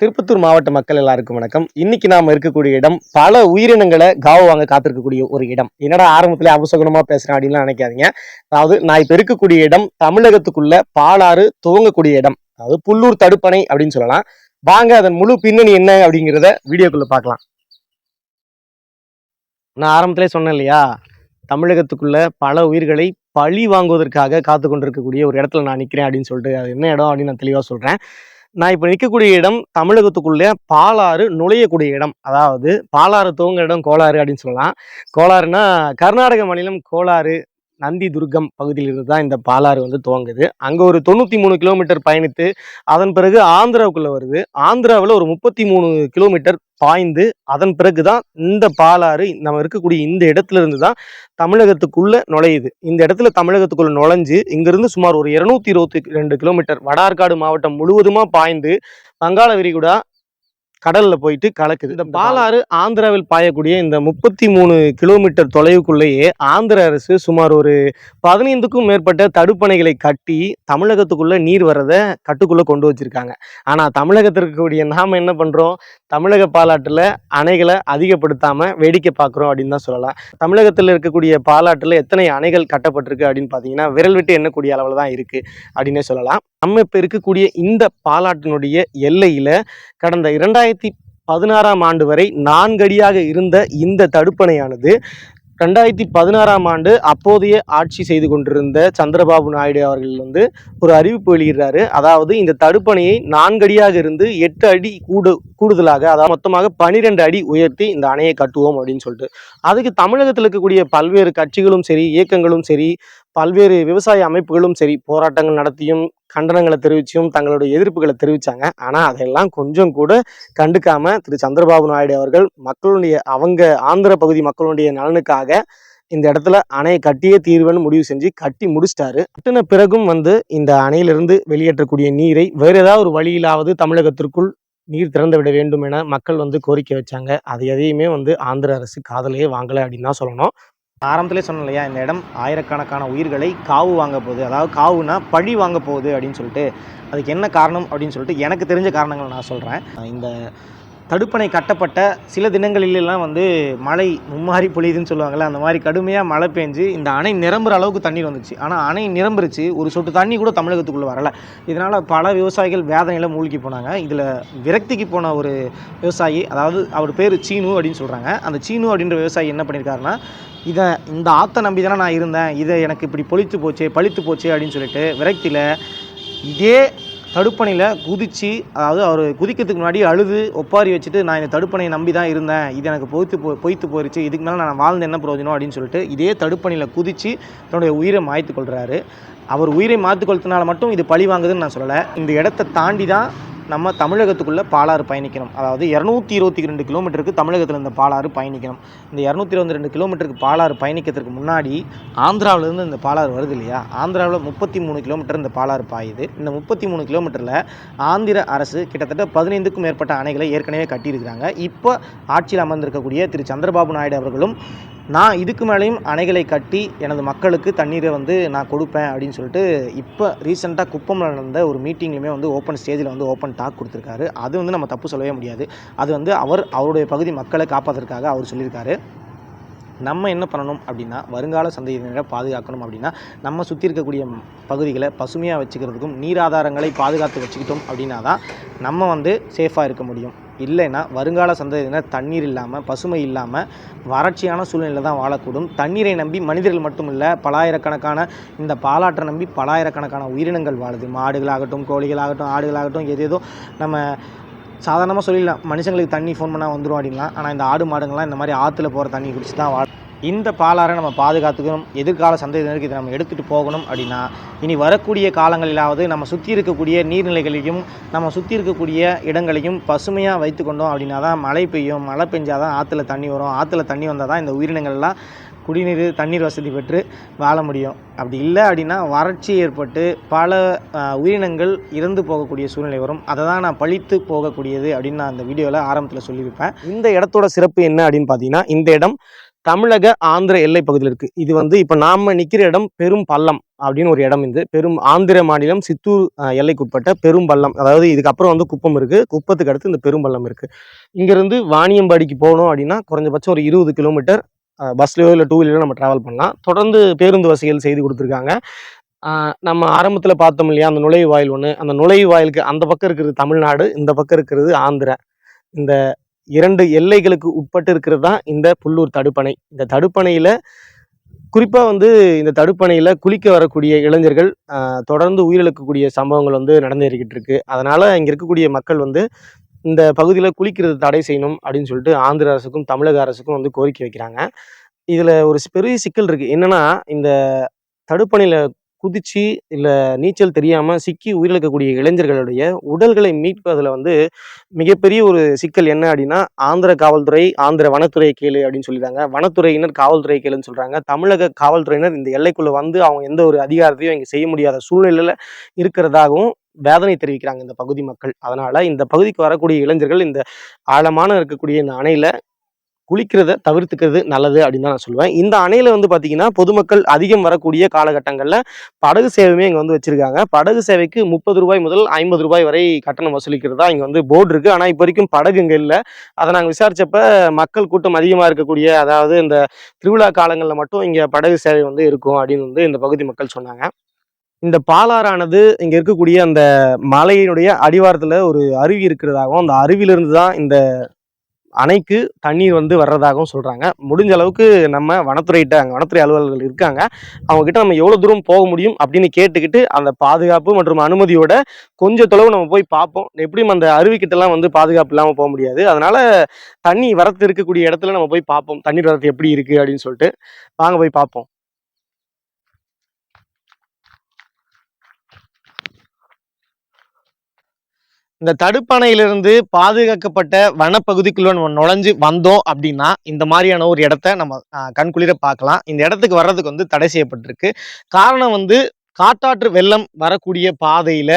திருப்பத்தூர் மாவட்ட மக்கள் எல்லாருக்கும் வணக்கம். இன்னைக்கு நாம இருக்கக்கூடிய இடம் பல உயிரினங்களை காவு வாங்க காத்திருக்கக்கூடிய ஒரு இடம். என்னடா ஆரம்பத்துல அபசகுணமா பேசுறேன் அப்படின்னு நினைக்காதீங்க. அதாவது நான் இப்ப இருக்கக்கூடிய இடம் தமிழகத்துக்குள்ள பாலாறு துவங்கக்கூடிய இடம். அதாவது புல்லூர் தடுப்பணை அப்படின்னு சொல்லலாம். வாங்க அதன் முழு பின்னணி என்ன அப்படிங்கிறத வீடியோக்குள்ள பார்க்கலாம். நான் ஆரம்பத்திலே சொன்னேன் இல்லையா? தமிழகத்துக்குள்ள பல உயிர்களை பழி வாங்குவதற்காக காத்து கொண்டிருக்கக்கூடிய ஒரு இடத்துல நான் நிற்கிறேன் அப்படின்னு சொல்லிட்டு அது என்ன இடம் அப்படின்னு நான் தெளிவாக சொல்கிறேன் நான் இப்போ நிற்கக்கூடிய இடம் தமிழகத்துக்குள்ளே பாலாறு நுழையக்கூடிய இடம். அதாவது பாலாறு தூங்குற இடம் கோளாறு அப்படின்னு சொல்லலாம். கோளாறுனா கர்நாடக மாநிலம் கோளாறு நந்தி துர்க்கம் பகுதியிலிருந்து தான் இந்த பாலாறு வந்து துவங்குது. அங்கே ஒரு தொண்ணூற்றி மூணு கிலோமீட்டர் பயணித்து அதன் பிறகு ஆந்திராவுக்குள்ளே வருது. ஆந்திராவில் ஒரு முப்பத்தி மூணு கிலோமீட்டர் பாய்ந்து அதன் பிறகு தான் இந்த பாலாறு நம்ம இருக்கக்கூடிய இந்த இடத்துல இருந்து தான் தமிழகத்துக்குள்ளே நுழையுது. இந்த இடத்துல தமிழகத்துக்குள்ளே நுழைஞ்சு இங்கிருந்து சுமார் ஒரு இருநூத்தி இருபத்தி ரெண்டு கிலோமீட்டர் வடார்காடு மாவட்டம் முழுவதுமாக பாய்ந்து வங்காள விரிகுடா கடல்ல போயிட்டு கலக்குது. இந்த பாலாறு ஆந்திராவில் பாயக்கூடிய இந்த முப்பத்தி மூணு கிலோமீட்டர் தொலைவுக்குள்ளேயே ஆந்திர அரசு சுமார் ஒரு பதினைந்துக்கும் மேற்பட்ட தடுப்பணைகளை கட்டி தமிழகத்துக்குள்ள நீர் வரதை கட்டுக்குள்ள கொண்டு வச்சிருக்காங்க. ஆனா தமிழகத்தில் இருக்கக்கூடிய நாம என்ன பண்றோம்? தமிழக பாலாற்றுல அணைகளை அதிகப்படுத்தாம வேடிக்கை பார்க்குறோம் அப்படின்னு தான் சொல்லலாம். தமிழகத்தில் இருக்கக்கூடிய பாலாற்றுல எத்தனை அணைகள் கட்டப்பட்டிருக்கு அப்படின்னு பார்த்தீங்கன்னா விரல் விட்டு எண்ணக்கூடிய அளவில் தான் இருக்கு அப்படின்னே சொல்லலாம். நம்ம இப்போ இருக்கக்கூடிய இந்த பாலாற்றினுடைய எல்லையில கடந்த ரெண்டாயிரத்தி பதினாறாம் ஆண்டு வரை நான்கடியாக இருந்த இந்த தடுப்பணையானது ரெண்டாயிரத்தி பதினாறாம் ஆண்டு அப்போதைய ஆட்சி செய்து கொண்டிருந்த சந்திரபாபு நாயுடு அவர்கள் வந்து ஒரு அறிவிப்பு வெளியிடுறாரு. அதாவது இந்த தடுப்பணையை நான்கடியாக இருந்து எட்டு அடி கூடு கூடுதலாக அதாவது மொத்தமாக பனிரெண்டு அடி உயர்த்தி இந்த அணையை கட்டுவோம் அப்படின்னு சொல்லிட்டு. அதுக்கு தமிழகத்தில் இருக்கக்கூடிய பல்வேறு கட்சிகளும் சரி இயக்கங்களும் சரி பல்வேறு விவசாய அமைப்புகளும் சரி போராட்டங்கள் நடத்தியும் கண்டனங்களை தெரிவிச்சும் தங்களுடைய எதிர்ப்புகளை தெரிவிச்சாங்க. ஆனால் அதெல்லாம் கொஞ்சம் கூட கண்டுக்காம திரு. சந்திரபாபு நாயுடு அவர்கள் மக்களுடைய அவங்க ஆந்திர பகுதி மக்களுடைய நலனுக்காக இந்த இடத்துல அணையை கட்டியே தீர்வுன்னு முடிவு செஞ்சு கட்டி முடிச்சிட்டாரு. கட்டின பிறகும் வந்து இந்த அணையிலிருந்து வெளியேற்றக்கூடிய நீரை வேறு ஏதாவது ஒரு வழியிலாவது தமிழகத்திற்குள் நீர் திறந்து விட வேண்டும் என மக்கள் வந்து கோரிக்கை வச்சாங்க. அது எதையுமே வந்து ஆந்திர அரசு காதலையே வாங்கலை அப்படின்னு தான் சொல்லணும். ஆரம்பத்திலே சொன்னேன் இல்லையா இந்த இடம் ஆயிரக்கணக்கான உயிர்களை காவு வாங்க போகுது. அதாவது காவுனா பழி வாங்க போகுது அப்படின்னு சொல்லிட்டு அதுக்கு என்ன காரணம் அப்படின்னு சொல்லிட்டு எனக்கு தெரிஞ்ச காரணங்கள் நான் சொல்கிறேன் இந்த தடுப்பணை கட்டப்பட்ட சில தினங்களிலெல்லாம் வந்து மழை மும்மாரி பொழியுதுன்னு சொல்லுவாங்கள்ல அந்த மாதிரி கடுமையாக மழை பெஞ்சு இந்த அணை நிரம்புற அளவுக்கு தண்ணீர் வந்துச்சு ஆனால் அணை நிரம்பிருச்சு ஒரு சொட்டு தண்ணி கூட தமிழகத்துக்குள்ளே வரல. இதனால் பல விவசாயிகள் வேதனையில் மூழ்கி போனாங்க. இதில் விரக்திக்கு போன ஒரு விவசாயி அதாவது அவர் பேர் சீனு அப்படின்னு சொல்கிறாங்க அந்த சீனு அப்படின்ற விவசாயி என்ன பண்ணியிருக்காருன்னா இதை இந்த ஆற்றை நம்பி தானே நான் இருந்தேன் இதை எனக்கு இப்படி பொழித்து போச்சு பழித்து போச்சு அப்படின்னு சொல்லிட்டு விரக்தியில் இதே தடுப்பணையில் குதித்து அதாவது அவர் குதிக்கிறதுக்கு முன்னாடி அழுது ஒப்பாரி வச்சுட்டு நான் இந்த தடுப்பணையை நம்பி தான் இருந்தேன். இது எனக்கு பொய்த்து போ பொய்த்து போயிடுச்சு இதுக்கு மேலே நான் வாழ்ந்து என்ன பிரயோஜனம்? அப்படின்னு சொல்லிட்டு இதே தடுப்பணையில் குதித்து தன்னுடைய உயிரை மாய்த்து கொள்கிறாரு அவர் உயிரை மாற்றி கொள்றதுனால மட்டும் இது பழி வாங்குதுன்னு நான் சொல்லலை. இந்த இடத்த தாண்டி தான் நம்ம தமிழகத்துக்குள்ளே பாலாறு பயணிக்கணும். அதாவது இரநூத்தி இருபத்தி ரெண்டு கிலோமீட்டருக்கு தமிழகத்தில் இந்த பாலாறு பயணிக்கணும். இந்த இரநூத்தி இருபத்தி ரெண்டு கிலோமீட்டருக்கு பாலாறு பயணிக்கிறதுக்கு முன்னாடி ஆந்திராவிலேருந்து இந்த பாலாறு வருது இல்லையா? ஆந்திராவில் முப்பத்தி மூணு கிலோமீட்டர் இந்த பாலாறு பாயுது. இந்த முப்பத்தி மூணு கிலோமீட்டரில் ஆந்திர அரசு கிட்டத்தட்ட பதினைந்துக்கும் மேற்பட்ட அணைகளை ஏற்கனவே கட்டியிருக்கிறாங்க. இப்போ ஆட்சியில் அமர்ந்திருக்கக்கூடிய திரு. சந்திரபாபு நாயுடு அவர்களும் நான் இதுக்கு மேலேயும் அணைகளை கட்டி எனது மக்களுக்கு தண்ணீரை வந்து நான் கொடுப்பேன் அப்படின்னு சொல்லிட்டு இப்போ ரீசெண்டாக குப்பமில் நடந்த ஒரு மீட்டிங்லையுமே வந்து ஓப்பன் ஸ்டேஜில் வந்து ஓப்பன் டாக் கொடுத்துருக்காரு. அது வந்து நம்ம தப்பு சொல்லவே முடியாது. அது வந்து அவர் அவருடைய பகுதி மக்களை காப்பாற்றுறதுக்காக அவர் சொல்லியிருக்காரு. நம்ம என்ன பண்ணணும் அப்படின்னா வருங்கால சந்ததியினரை பாதுகாக்கணும் அப்படின்னா நம்ம சுற்றி இருக்கக்கூடிய பகுதிகளை பசுமையாக வச்சுக்கிறதுக்கும் நீர் ஆதாரங்களை பாதுகாத்து வச்சுக்கிட்டோம் அப்படின்னா தான் நம்ம வந்து சேஃபாக இருக்க முடியும். இல்லைன்னா வருங்கால சந்ததியினர் தண்ணீர் இல்லாமல் பசுமை இல்லாமல் வறட்சியான சூழ்நிலை தான் வாழக்கூடும். தண்ணீரை நம்பி மனிதர்கள் மட்டும் இல்லை பலாயிரக்கணக்கான இந்த பாலாற்றை நம்பி பலாயிரக்கணக்கான உயிரினங்கள் வாழுது. மாடுகளாகட்டும் கோழிகளாகட்டும் ஆடுகளாகட்டும் எதேதோ நம்ம சாதாரணமாக சொல்லிடலாம். மனுஷங்களுக்கு தண்ணி ஃபோன் பண்ணால் வந்துடும் அப்படின்லாம். ஆனால் இந்த ஆடு மாடுங்கள்லாம் இந்த மாதிரி ஆற்றுல போகிற தண்ணி குடிச்சு தான் வாழும் இந்த பாலாறை நம்ம பாதுகாத்துக்கணும் எதிர்கால சந்ததியினருக்கு இதை நம்ம எடுத்துகிட்டு போகணும் அப்படின்னா இனி வரக்கூடிய காலங்களிலாவது நம்ம சுற்றி இருக்கக்கூடிய நீர்நிலைகளையும் நம்ம சுற்றி இருக்கக்கூடிய இடங்களையும் பசுமையாக வைத்துக்கொண்டோம் அப்படின்னா தான் மழை பெய்யும் மழை பெஞ்சால் தான் ஆற்றுல தண்ணி வரும் ஆற்றுல தண்ணி வந்தால் தான் இந்த உயிரினங்கள்லாம் குடிநீர் தண்ணீர் வசதி பெற்று வாழ முடியும். அப்படி இல்லை அப்படின்னா வறட்சி ஏற்பட்டு பல உயிரினங்கள் இறந்து போகக்கூடிய சூழ்நிலை வரும். அதை தான் நான் பழித்து போகக்கூடியது அப்படின்னு நான் அந்த வீடியோவில் ஆரம்பத்தில் சொல்லியிருப்பேன். இந்த இடத்தோட சிறப்பு என்ன அப்படின்னு பார்த்தீங்கன்னா இந்த இடம் தமிழக ஆந்திர எல்லை பகுதியில் இருக்கு. இது வந்து இப்ப நாம நிக்கிற இடம் பெரும் பள்ளம் அப்படின்னு ஒரு இடம் இது. பெரும் ஆந்திர மாநிலம் சித்தூர் எல்லைக்குட்பட்ட பெரும் பள்ளம். அதாவது இதுக்கப்புறம் வந்து குப்பம் இருக்கு. குப்பத்துக்கு அடுத்து இந்த பெரும் பள்ளம் இருக்கு. இங்கிருந்து வாணியம்பாடிக்கு போகணும் அப்படின்னா குறைஞ்சபட்சம் ஒரு இருபது கிலோமீட்டர் பஸ்லயோ இல்லை டூ வீலரோ நம்ம டிராவல் பண்ணலாம். தொடர்ந்து பேருந்து வசதிகள் செய்து கொடுத்துருக்காங்க. நம்ம ஆரம்பத்தில் பார்த்தோம் இல்லையா அந்த நுழைவு வாயில் ஒன்று அந்த நுழைவு வாயிலுக்கு அந்த பக்கம் இருக்கிறது தமிழ்நாடு இந்த பக்கம் இருக்கிறது ஆந்திரா. இந்த இரண்டு எல்லைகளுக்கு உட்பட்டு இருக்கிறது தான் இந்த புல்லூர் தடுப்பணை. இந்த தடுப்பணையில் குறிப்பாக வந்து இந்த தடுப்பணையில் குளிக்க வரக்கூடிய இளைஞர்கள் தொடர்ந்து உயிரிழக்கக்கூடிய சம்பவங்கள் வந்து நடந்தேறிக்கிட்டு இருக்கு அதனால் இங்கே இருக்கக்கூடிய மக்கள் வந்து இந்த பகுதியில் குளிக்கிறது தடை செய்யணும் அப்படின்னு சொல்லிட்டு ஆந்திர அரசுக்கும் தமிழக அரசுக்கும் வந்து கோரிக்கை வைக்கிறாங்க. இதில் ஒரு பெரிய சிக்கல் இருக்குது என்னென்னா இந்த தடுப்பணையில் குதிச்சு இல்லை நீச்சல் தெரியாமல் சிக்கி உயிரிழக்கக்கூடிய இளைஞர்களுடைய உடல்களை மீட்பதில் வந்து மிகப்பெரிய ஒரு சிக்கல் என்ன அப்படின்னா ஆந்திர காவல்துறை ஆந்திர வனத்துறை கேளு அப்படின்னு சொல்லிடுறாங்க வனத்துறையினர் காவல்துறை கேளுன்னு சொல்கிறாங்க தமிழக காவல்துறையினர் இந்த எல்லைக்குள்ளே வந்து அவங்க எந்த ஒரு அதிகாரத்தையும் இங்கே செய்ய முடியாத சூழ்நிலையில் இருக்கிறதாகவும் வேதனை தெரிவிக்கிறாங்க இந்த பகுதி மக்கள். அதனால இந்த பகுதிக்கு வரக்கூடிய இளைஞர்கள் இந்த ஆழமான இருக்கக்கூடிய இந்த அணையில குளிக்கிறத தவிர்த்துக்கிறது நல்லது அப்படின்னு தான் நான் சொல்லுவேன். இந்த அணையில வந்து பாத்தீங்கன்னா பொதுமக்கள் அதிகம் வரக்கூடிய காலகட்டங்கள்ல படகு சேவையுமே இங்க வந்து வச்சிருக்காங்க. படகு சேவைக்கு முப்பது ரூபாய் முதல் ஐம்பது ரூபாய் வரை கட்டணம் வசூலிக்கிறதா இங்க வந்து போர்டு இருக்கு. ஆனா இப்போ வரைக்கும் படகு இங்க இல்லை. அதை நாங்க விசாரிச்சப்ப மக்கள் கூட்டம் அதிகமா இருக்கக்கூடிய அதாவது இந்த திருவிழா காலங்களில் மட்டும் இங்க படகு சேவை வந்து இருக்கும் அப்படின்னு வந்து இந்த பகுதி மக்கள் சொன்னாங்க. இந்த பாலாறானது இங்கே இருக்கக்கூடிய அந்த மலையினுடைய அடிவாரத்தில் ஒரு அருவி இருக்கிறதாகவும் அந்த அருவியிலிருந்து தான் இந்த அணைக்கு தண்ணீர் வந்து வர்றதாகவும் சொல்கிறாங்க முடிஞ்ச அளவுக்கு நம்ம வனத்துறையிட்ட அங்கே வனத்துறை அலுவலர்கள் இருக்காங்க. அவங்கக்கிட்ட நம்ம எவ்வளோ தூரம் போக முடியும் அப்படின்னு கேட்டுக்கிட்டு அந்த பாதுகாப்பு மற்றும் அனுமதியோட கொஞ்சம் தொலைவு நம்ம போய் பார்ப்போம். எப்படியும் அந்த அருவிக்கிட்டலாம் வந்து பாதுகாப்பு இல்லாமல் போக முடியாது. அதனால் தண்ணி வரத்து இருக்கக்கூடிய இடத்துல நம்ம போய் பார்ப்போம். தண்ணீர் வரத்து எப்படி இருக்குது அப்படின்னு சொல்லிட்டு. வாங்க போய் பார்ப்போம். இந்த தடுப்பணையிலிருந்து பாதுகாக்கப்பட்ட வனப்பகுதிக்குள்ள நம்ம நுழைஞ்சு வந்தோம் அப்படின்னா இந்த மாதிரியான ஒரு இடத்த நம்ம கண்குளிர பார்க்கலாம். இந்த இடத்துக்கு வர்றதுக்கு வந்து தடை செய்யப்பட்டிருக்கு. காரணம் வந்து காட்டாற்று வெள்ளம் வரக்கூடிய பாதையில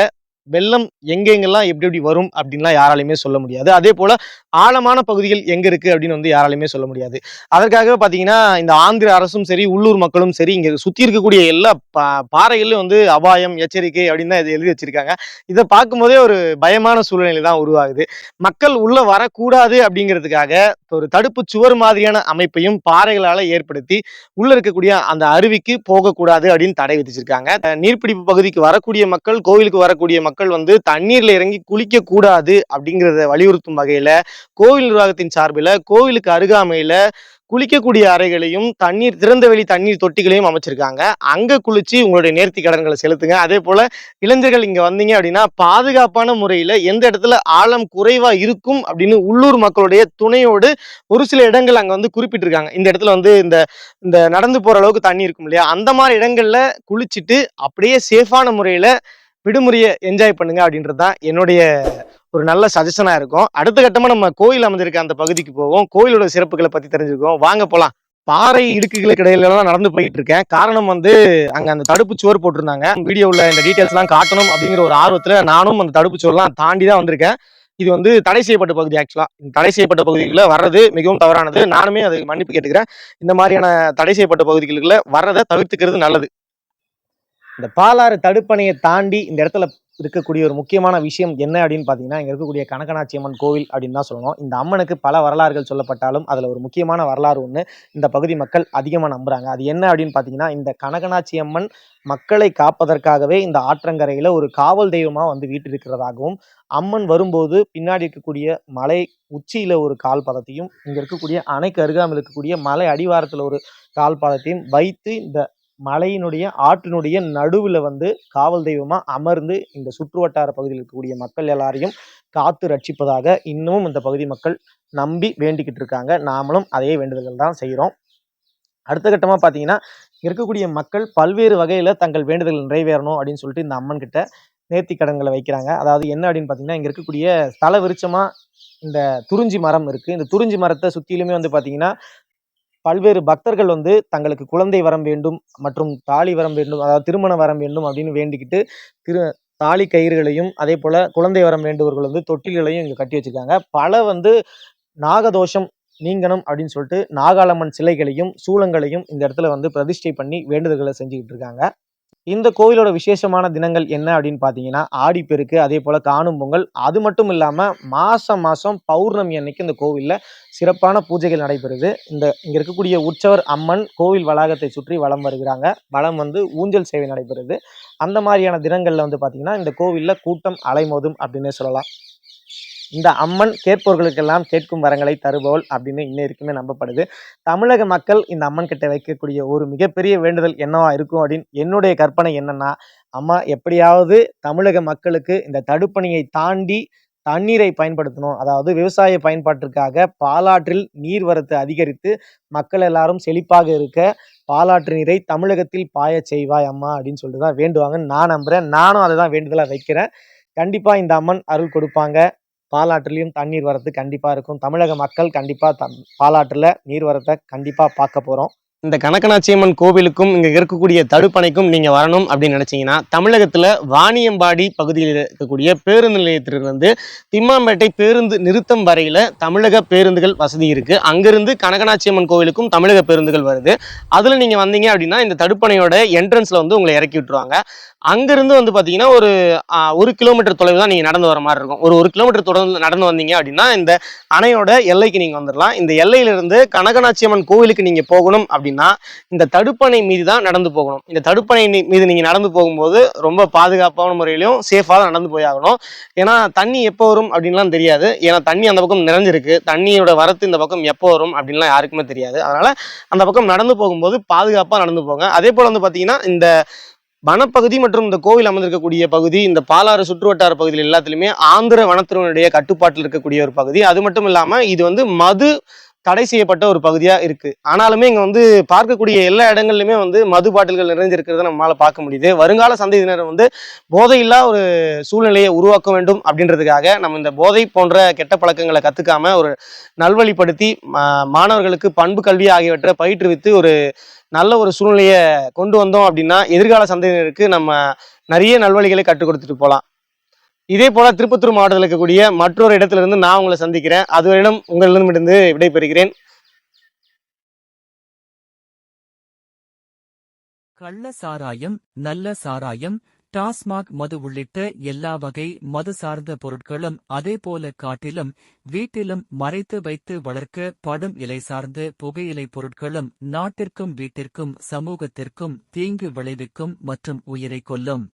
வெள்ளம் எங்கெங்கெல்லாம் எப்படி எப்படி வரும் அப்படின்லாம் யாராலையுமே சொல்ல முடியாது. அதே போல ஆழமான பகுதிகள் எங்க இருக்கு அப்படின்னு வந்து யாராலையுமே சொல்ல முடியாது. அதற்காக பாத்தீங்கன்னா இந்த ஆந்திர அரசும் சரி உள்ளூர் மக்களும் சரி இங்க சுத்தி இருக்கக்கூடிய எல்லா பா வந்து அபாயம் எச்சரிக்கை அப்படின்னு தான் இது எழுதி வச்சிருக்காங்க. இதை பார்க்கும்போதே ஒரு பயமான சூழ்நிலை தான் உருவாகுது. மக்கள் உள்ள வரக்கூடாது அப்படிங்கிறதுக்காக ஒரு தடுப்பு சுவர் மாதிரியான அமைப்பையும் பாறைகளால ஏற்படுத்தி உள்ள இருக்கக்கூடிய அந்த அருவிக்கு போகக்கூடாது அப்படின்னு தடை விதிச்சிருக்காங்க. நீர்பிடிப்பு பகுதிக்கு வரக்கூடிய மக்கள் கோவிலுக்கு வரக்கூடிய மக்கள் மக்கள் வந்து தண்ணீர்ல இறங்கி குளிக்க கூடாது அப்படிங்கிறத வலியுறுத்தும் வகையில கோவில் நிர்வாகத்தின் சார்பில் கோவிலுக்கு அருகாமையில குளிக்கக்கூடிய அறைகளையும் தண்ணீர் திறந்த வெளி தண்ணீர் தொட்டிகளையும் அமைச்சிருக்காங்க. அங்க குளிச்சு உங்களுடைய நேர்த்தி கடன்களை செலுத்துங்க. அதே போல இளைஞர்கள் இங்க வந்தீங்க அப்படின்னா பாதுகாப்பான முறையில எந்த இடத்துல ஆழம் குறைவா இருக்கும் அப்படின்னு உள்ளூர் மக்களுடைய துணையோடு ஒரு சில இடங்கள் அங்க வந்து குறிப்பிட்டிருக்காங்க. இந்த இடத்துல வந்து இந்த இந்த நடந்து போற அளவுக்கு தண்ணி இருக்கும் இல்லையா? அந்த மாதிரி இடங்கள்ல குளிச்சுட்டு அப்படியே சேஃபான முறையில விடுமுறையை என்ஜாய் பண்ணுங்க அப்படின்றது தான் என்னுடைய ஒரு நல்ல சஜஷனாக இருக்கும். அடுத்த கட்டமாக நம்ம கோயில் அமைஞ்சிருக்க அந்த பகுதிக்கு போவோம். கோயிலோட சிறப்புகளை பற்றி தெரிஞ்சுக்குவோம். வாங்க போகலாம் பாறை இடுக்குகளுக்கு இடையிலலாம் நடந்து போயிட்டு இருக்கேன். காரணம் வந்து அங்கே அந்த தடுப்பு சுவர் போட்டிருந்தாங்க. வீடியோவில் இந்த டீட்டெயில்ஸ்லாம் காட்டணும் அப்படிங்கிற ஒரு ஆர்வத்தில் நானும் அந்த தடுப்பு சுவர்லாம் தாண்டி தான் வந்திருக்கேன். இது வந்து தடை செய்யப்பட்ட பகுதி ஆக்சுவலாக இந்த தடை செய்யப்பட்ட பகுதிகளில் வர்றது மிகவும் தவறானது. நானுமே அது மன்னிப்பு கேட்டுக்கிறேன். இந்த மாதிரியான தடை செய்யப்பட்ட பகுதிகளுக்குள்ள வர்றதை தவிர்த்துக்கிறது நல்லது. இந்த பாலாறு தடுப்பணையை தாண்டி இந்த இடத்துல இருக்கக்கூடிய ஒரு முக்கியமான விஷயம் என்ன அப்படின்னு பார்த்தீங்கன்னா இங்கே இருக்கக்கூடிய கனகனாச்சி அம்மன் கோவில் அப்படின்னு தான் சொல்லணும். இந்த அம்மனுக்கு பல வரலாறுகள் சொல்லப்பட்டாலும் அதில் ஒரு முக்கியமான வரலாறு ஒன்று இந்த பகுதி மக்கள் அதிகமாக நம்புகிறாங்க அது என்ன அப்படின்னு பார்த்தீங்கன்னா இந்த கனகனாச்சி அம்மன் மக்களை காப்பதற்காகவே இந்த ஆற்றங்கரையில் ஒரு காவல் தெய்வமாக வந்து வீட்டிருக்கிறதாகவும் அம்மன் வரும்போது பின்னாடி இருக்கக்கூடிய மலை உச்சியில் ஒரு கால் பதத்தையும் இங்கே இருக்கக்கூடிய அணைக்கு அருகாமல் இருக்கக்கூடிய மலை அடிவாரத்தில் ஒரு கால் பதத்தையும் வைத்து இந்த மலையினுடைய ஆற்றினுடைய நடுவில் வந்து காவல் தெய்வமாக அமர்ந்து இந்த சுற்று வட்டார பகுதியில் இருக்கக்கூடிய மக்கள் எல்லாரையும் காத்து ரட்சிப்பதாக இன்னமும் இந்த பகுதி மக்கள் நம்பி வேண்டிக்கிட்டு இருக்காங்க. நாமளும் அதே வேண்டுதல்கள் தான் செய்கிறோம் அடுத்த கட்டமாக பார்த்தீங்கன்னா இருக்கக்கூடிய மக்கள் பல்வேறு வகையில் தங்கள் வேண்டுதல்கள் நிறைவேறணும் அப்படின்னு சொல்லிட்டு இந்த அம்மன் கிட்ட நேர்த்தி கடன்களை வைக்கிறாங்க. அதாவது என்ன அப்படின்னு பார்த்தீங்கன்னா இங்கே இருக்கக்கூடிய ஸ்தல விருச்சமாக இந்த துறிஞ்சி மரம் இருக்குது இந்த துறிஞ்சி மரத்தை சுற்றிலுமே வந்து பார்த்தீங்கன்னா பல்வேறு பக்தர்கள் வந்து தங்களுக்கு குழந்தை வரம் வேண்டும் மற்றும் தாலி வரம் வேண்டும் அதாவது திருமண வரம் வேண்டும் அப்படின்னு வேண்டிக்கிட்டு திரு தாலி கயிறுகளையும் அதே போல குழந்தை வரம் வேண்டுபவர்கள் வந்து தொட்டில்களையும் இங்கே கட்டி வச்சிருக்காங்க. பல வந்து நாகதோஷம் நீங்கணும் அப்படின்னு சொல்லிட்டு நாகாலம்மன் சிலைகளையும் சூளங்களையும் இந்த இடத்துல வந்து பிரதிஷ்டை பண்ணி வேண்டுதல்களை செஞ்சுக்கிட்டு இருக்காங்க. இந்த கோவிலோட விசேஷமான தினங்கள் என்ன அப்படின்னு பார்த்தீங்கன்னா ஆடிப்பெருக்கு அதே போல் காணும் பொங்கல். அது மட்டும் இல்லாமல் மாதம் மாதம் பௌர்ணமி அன்னைக்கு இந்த கோவிலில் சிறப்பான பூஜைகள் நடைபெறுது. இந்த இங்கே இருக்கக்கூடிய உற்சவர் அம்மன் கோவில் வளாகத்தை சுற்றி வளம் வருகிறாங்க. வளம் வந்து ஊஞ்சல் சேவை நடைபெறுது. அந்த மாதிரியான தினங்களில் வந்து பார்த்திங்கன்னா இந்த கோவிலில் கூட்டம் அலைமோதும் அப்படின்னே சொல்லலாம். இந்த அம்மன் கேட்பவர்களுக்கெல்லாம் கேட்கும் வரங்களை தருபவள் அப்படின்னு இன்ன இருக்குமே நம்பப்படுது. தமிழக மக்கள் இந்த அம்மன் கிட்ட வைக்கக்கூடிய ஒரு மிகப்பெரிய வேண்டுதல் என்னவா இருக்கும் அப்படின்னு என்னுடைய கற்பனை என்னன்னா அம்மா எப்படியாவது தமிழக மக்களுக்கு இந்த தடுப்பணியை தாண்டி தண்ணீரை பயன்படுத்தணும். அதாவது விவசாய பயன்பாட்டிற்காக பாலாற்றில் நீர்வரத்து அதிகரித்து மக்கள் எல்லாரும் செழிப்பாக இருக்க பாலாற்று நீரை தமிழகத்தில் பாயச் செய்வாய் அம்மா அப்படின்னு சொல்லிட்டு தான் வேண்டுவாங்கன்னு நான் நம்புறேன். நானும் அதை தான் வேண்டுதலாக வைக்கிறேன். கண்டிப்பாக இந்த அம்மன் அருள் கொடுப்பாங்க. பாலாற்றிலையும் தண்ணீர் வரத்து கண்டிப்பாக இருக்கும். தமிழக மக்கள் கண்டிப்பாக தம் பாலாற்றில் நீர் வரத்தை கண்டிப்பாக பார்க்க போகிறோம் இந்த கனகநாச்சியம்மன் கோவிலுக்கும் இங்கே இருக்கக்கூடிய தடுப்பணைக்கும் நீங்கள் வரணும் அப்படின்னு நினச்சிங்கன்னா தமிழகத்தில் வாணியம்பாடி பகுதியில் இருக்கக்கூடிய பேருந்து நிலையத்திலிருந்து திம்மாம்பேட்டை பேருந்து நிறுத்தம் வரையில் தமிழக பேருந்துகள் வசதி இருக்குது அங்கேருந்து கனகநாச்சியம்மன் கோவிலுக்கும் தமிழக பேருந்துகள் வருது. அதில் நீங்கள் வந்தீங்க அப்படின்னா இந்த தடுப்பணையோட என்ட்ரன்ஸில் வந்து உங்களை இறக்கி விட்டுருவாங்க. அங்கேருந்து வந்து பார்த்தீங்கன்னா ஒரு ஒரு கிலோமீட்டர் தொலைவு தான் நீங்கள் நடந்து வர மாதிரி இருக்கும். ஒரு ஒரு கிலோமீட்டர் தொடர்ந்து நடந்து வந்தீங்க அப்படின்னா இந்த அணையோட எல்லைக்கு நீங்கள் வந்துடலாம் இந்த எல்லையிலிருந்து கனகநாச்சியம்மன் கோவிலுக்கு நீங்கள் போகணும் அப்படின்னு இந்த தடுப்பணை மீது தான் நடந்து போகணும். இந்த தடுப்பணை மீது நீங்க நடந்து போகும்போது ரொம்ப பாதுகாப்பான முறையிலும் சேஃபாக தான் நடந்து போய் ஆகணும் ஏன்னா தண்ணி எப்போ வரும் அப்படின்லாம் தெரியாது. ஏன்னா தண்ணி அந்த பக்கம் நிறைஞ்சிருக்கு. தண்ணியோட வரத்து இந்த பக்கம் எப்போ வரும் அப்படின்லாம் யாருக்குமே தெரியாது. அதனால அந்த பக்கம் நடந்து போகும்போது பாதுகாப்பாக நடந்து போங்க. அதே போல வந்து பார்த்தீங்கன்னா இந்த வனப்பகுதி மற்றும் இந்த கோவில் அமர்ந்திருக்கக்கூடிய பகுதி இந்த பாலாறு சுற்றுவட்டார பகுதியில் எல்லாத்துலேயுமே ஆந்திர வனத்துறையினுடைய கட்டுப்பாட்டில் இருக்கக்கூடிய ஒரு பகுதி. அது மட்டும் இல்லாமல் இது வந்து மது தடை செய்யப்பட்ட ஒரு பகுதியாக இருக்குது ஆனாலுமே இங்கே வந்து பார்க்கக்கூடிய எல்லா இடங்கள்லையுமே வந்து மது பாட்டில்கள் நிறைஞ்சிருக்கிறத நம்மளால் பார்க்க முடியுது. வருங்கால சந்ததியினர் வந்து போதையில்லா ஒரு சூழ்நிலையை உருவாக்க வேண்டும் அப்படின்றதுக்காக நம்ம இந்த போதை போன்ற கெட்ட பழக்கங்களை கற்றுக்காம ஒரு நல்வழிப்படுத்தி மா- மாணவர்களுக்கு பண்பு கல்வி ஆகியவற்றை பயிற்றுவித்து ஒரு நல்ல ஒரு சூழ்நிலையை கொண்டு வந்தோம் அப்படின்னா எதிர்கால சந்ததியினருக்கு நம்ம நிறைய நல்வழிகளை கற்றுக் கொடுத்துட்டு போகலாம். இதே போல திருப்பத்தூர் மாவட்டத்தில் இருக்கக்கூடிய மற்றொரு இடத்துல இருந்து நான் உங்களை சந்திக்கிறேன். அதுவரிடம் உங்களிடமிருந்து விடைபெறுகிறேன். கள்ள சாராயம் நல்ல சாராயம் டாஸ்மாக் மது உள்ளிட்ட எல்லா வகை மது சார்ந்த பொருட்களும் அதேபோல காட்டிலும் வீட்டிலும் மறைத்து வைத்து வளர்க்க படும் இலை சார்ந்த புகையிலை பொருட்களும் நாட்டிற்கும் வீட்டிற்கும் சமூகத்திற்கும் தீங்கு விளைவிக்கும் மற்றும் உயிரை கொல்லும்.